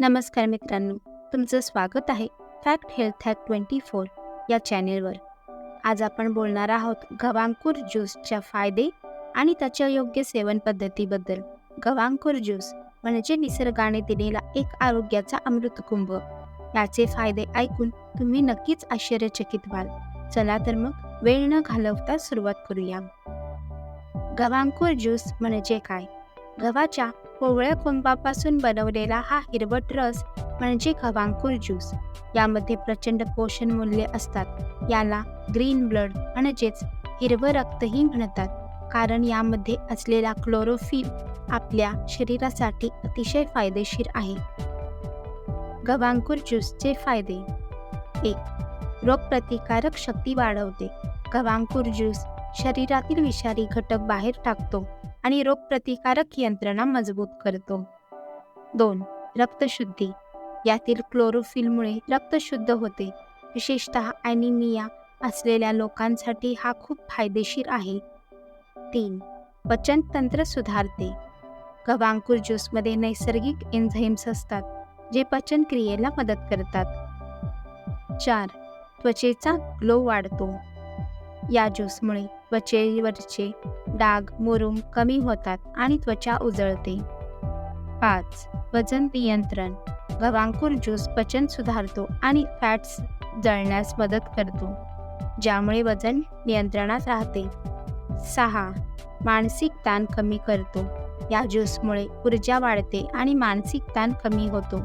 नमस्कार मित्रांनो तुमचं स्वागत आहे fact health hack twenty four या चॅनेलवर. आज आपण बोलणार आहोत गवांकूर ज्यूसच्या फायदे आणि त्याच्या योग्य सेवन पद्धतीबद्दल. गवांकूर ज्यूस म्हणजे निसर्गाने दिलेला एक आरोग्याचा अमृतकुंभ. याचे फायदे ऐकून तुम्ही नक्कीच आश्चर्यचकित व्हाल. चला तर मग वेळ न घालवता सुरुवात करूया. गवांकूर ज्यूस म्हणजे काय? गव्हाच्या कोवळ्या कुंभापासून बनवलेला हा हिरवट रस म्हणजे गव्हांकूर ज्यूस. यामध्ये प्रचंड पोषण मूल्य असतात. याला ग्रीन ब्लड म्हणजेच हिरवं रक्तही म्हणतात. कारण यामध्ये असलेला क्लोरोफिल आपल्या शरीरासाठी अतिशय फायदेशीर आहे. गव्हांकूर ज्यूसचे फायदे. एक रोगप्रतिकारक शक्ती वाढवते. गव्हांकूर ज्यूस शरीरातील विषारी घटक बाहेर टाकतो. आणि रोगप्रतिकारक यंत्रणा मजबूत करतो. दोन रक्तशुद्धी. यातील क्लोरोफिलमुळे रक्त शुद्ध होते. विशेषतः ॲनिमिया असलेल्या लोकांसाठी हा खूप फायदेशीर आहे. तीन पचनतंत्र सुधारते. गवांकूर ज्यूसमध्ये नैसर्गिक एन्झाईम्स असतात जे पचनक्रियेला मदत करतात. चार त्वचेचा ग्लो वाढतो. या ज्यूसमुळे त्वचेवरचे डाग मुरुम कमी होतात आणि त्वचा उजळते. पाच वजन नियंत्रण. गवांकूर ज्यूस पचन सुधारतो आणि फॅट्स जळण्यास मदत करतो ज्यामुळे वजन नियंत्रणात राहते. सहा मानसिक ताण कमी करतो. या ज्यूसमुळे ऊर्जा वाढते आणि मानसिक ताण कमी होतो.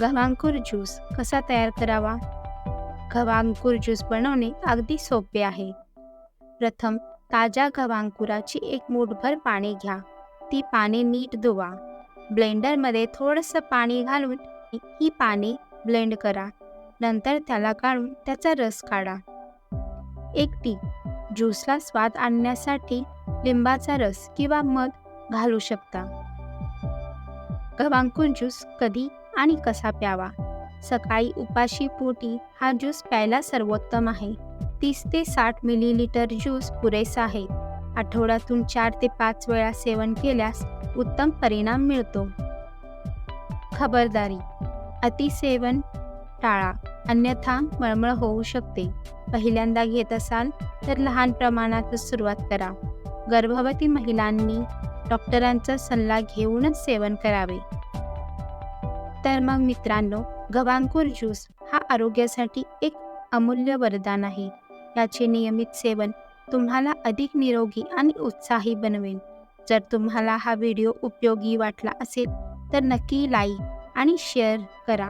गव्हांकूर ज्यूस कसा तयार करावा? गव्हांकूर ज्यूस बनवणे अगदी सोपे आहे. प्रथम ताज्या गव्हांकुराची एक मूठभर पाणी घ्या. ती पाने नीट धुवा. ब्लेंडरमध्ये थोडंसं पाणी घालून ही पाने ब्लेंड करा. नंतर त्याला काढून त्याचा रस काढा. एक टीप ज्यूसला स्वाद आणण्यासाठी लिंबाचा रस किंवा मध घालू शकता. गव्हांकूर ज्यूस कधी आणि कसा प्यावा? सकाळी उपाशी पोटी हा ज्यूस प्यायला सर्वोत्तम आहे. तीस ते साठ मिलीलिटर ज्यूस पुरेसा आहे. आठवड्यातून चार ते पाच वेळा सेवन केल्यास उत्तम परिणाम मिळतो. खबरदारी. अतिसेवन टाळा. अन्यथा मळमळ होऊ शकते. पहिल्यांदा घेत असाल तर लहान प्रमाणातच सुरुवात करा. गर्भवती महिलांनी डॉक्टरांचा सल्ला घेऊनच सेवन करावे. तर मग मित्रांनो गवांकूर ज्यूस हा आरोग्यासाठी एक अमूल्य वरदान आहे. याचे नियमित सेवन तुम्हाला अधिक निरोगी आणि उत्साही बनवेल. जर तुम्हाला हा व्हिडिओ उपयोगी वाटला असेल तर नक्की लाईक आणि शेअर करा.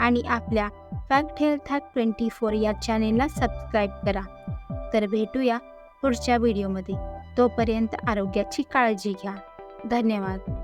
आणि आपल्या fact health hack twenty four या चॅनेलला सबस्क्राईब करा. तर भेटूया पुढच्या व्हिडिओमध्ये. तोपर्यंत आरोग्याची काळजी घ्या. धन्यवाद.